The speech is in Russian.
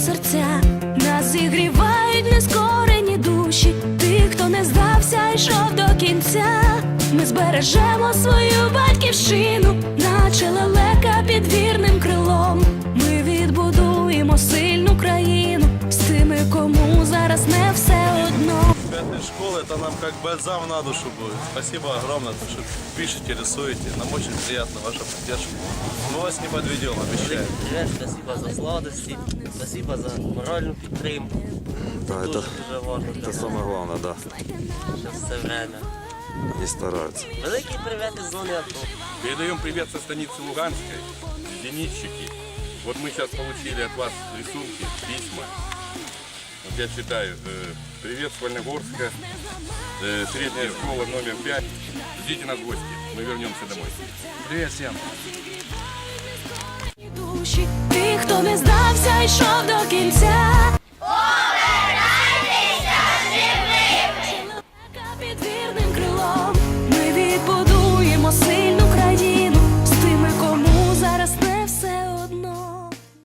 серця, нас зігрівають нескорені душі. Тих, хто не здався, йшов до кінця. Ми збережемо свою батьківщину, одно. Пятая школа, это нам как бальзам на душу будет. Спасибо огромное, то, что пишете, рисуете. Нам очень приятна ваша поддержка. Мы вас не подведем, обещаю. Привет, спасибо за сладості, спасибо за моральну підтримку. Да, Дуже это, дуже важливо для это нас самое главное, да. зараз це время. Не стараются. Великий привіт із зони АТО. Передаем привет со станицы Луганской, зенитчики. Вот мы сейчас получили от вас рисунки, письма. Я читаю. э, Привет, Свальногорска, э, средняя школа номер 5. Ждите нас в гости, мы вернемся домой. Привет всем. тих, хто не здався, йшов